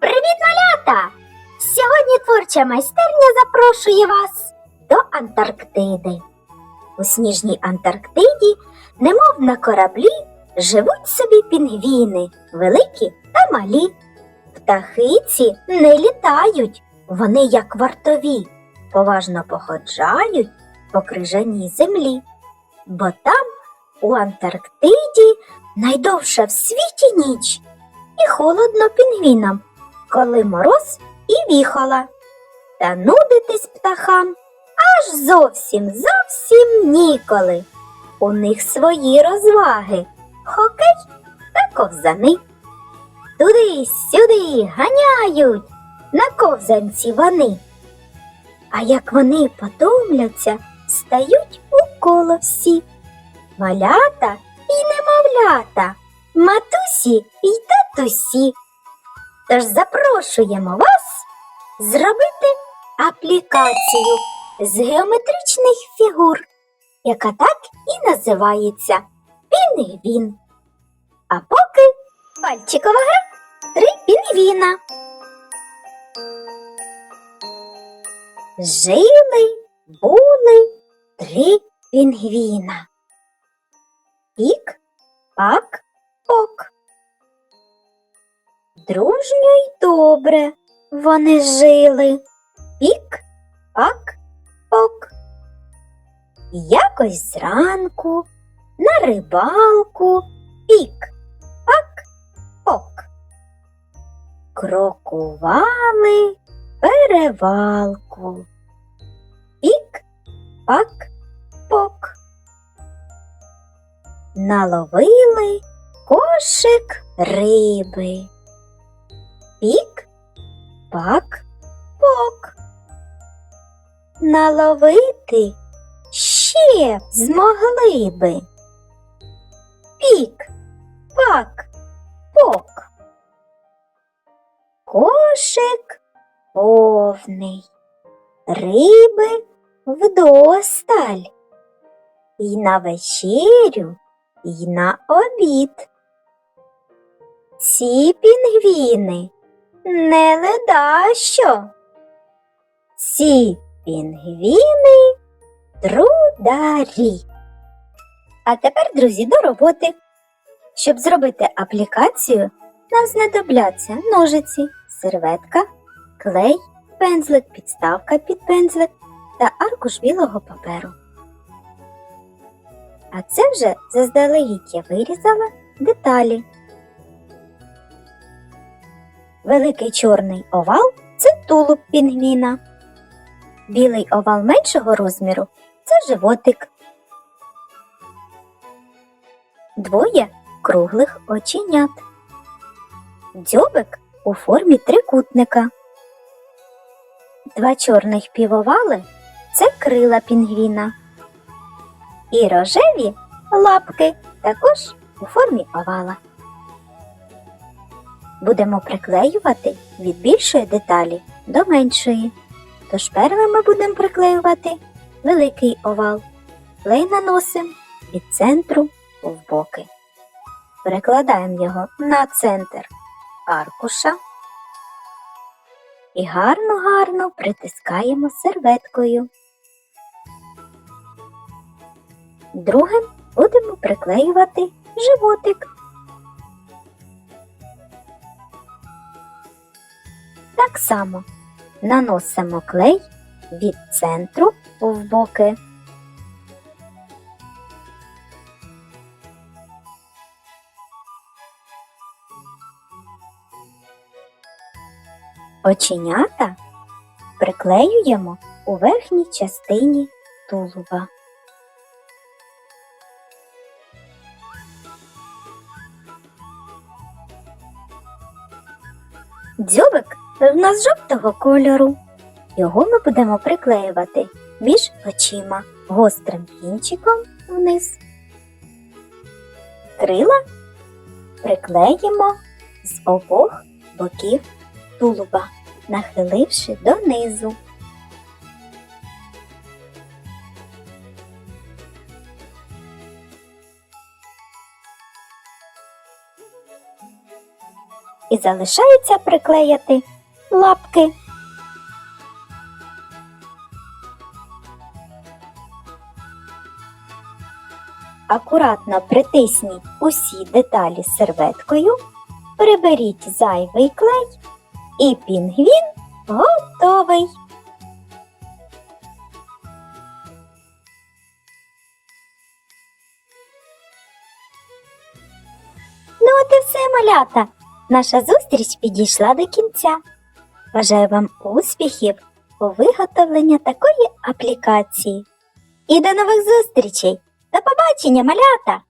Привіт, малята! Сьогодні творча майстерня запрошує вас до Антарктиди. У сніжній Антарктиді, немов на кораблі, живуть собі пінгвіни, великі та малі. Птахиці не літають, вони, як вартові, поважно походжають по крижаній землі, бо там, у Антарктиді, найдовша в світі ніч, і холодно пінгвінам, коли мороз і віхола. Та нудитись птахам аж зовсім зовсім ніколи. У них свої розваги, хокей та ковзани. Туди сюди ганяють на ковзанці вони. А як вони потомляться, стають у коло всі. Малята і немовлята, матусі й татусі. Тож запрошуємо вас зробити аплікацію з геометричних фігур, яка так і називається пінгвін. А поки пальчикова гра три пінгвіна. Жили, були три пінгвіна. Пік, пак, пок. Дружньо й добре вони жили. Пік, пак, пок. Якось зранку на рибалку пік, пак, пок. Крокували перевалку. Пік, пак, пок. Наловили кошик риби. Пік, пак, пок. Наловити ще змогли би. Пік, пак, пок. Кошик повний, риби вдосталь. І на вечерю, і на обід. Ці пінгвіни не ледащо. Ці пінгвіни трударі. А тепер, друзі, до роботи. Щоб зробити аплікацію, нам знадобляться ножиці, серветка, клей, пензлик, підставка під пензлик та аркуш білого паперу. А це вже заздалегідь я вирізала деталі. Великий чорний овал це тулуб пінгвіна. Білий овал меншого розміру це животик. Двоє круглих оченят. Дзьобик у формі трикутника. Два чорних півовали це крила пінгвіна. І рожеві лапки також у формі овала. Будемо приклеювати від більшої деталі до меншої. Тож первим ми будемо приклеювати великий овал. Клей наносимо від центру в боки. Перекладаємо його на центр аркуша і гарно-гарно притискаємо серветкою. Другим будемо приклеювати животик. Так само наносимо клей від центру в боки. Оченята приклеюємо у верхній частині тулуба. Дзьобик в нас жовтого кольору. Його ми будемо приклеювати між очима гострим кінчиком вниз. Крила приклеїмо з обох боків тулуба, нахиливши донизу. і залишається приклеїти лапки. Акуратно притисніть усі деталі серветкою, приберіть зайвий клей, і пінгвін готовий. Ну, от і все, малята. Наша зустріч підійшла до кінця. Бажаю вам успіхів у виготовленні такої аплікації. І до нових зустрічей! До побачення, малята!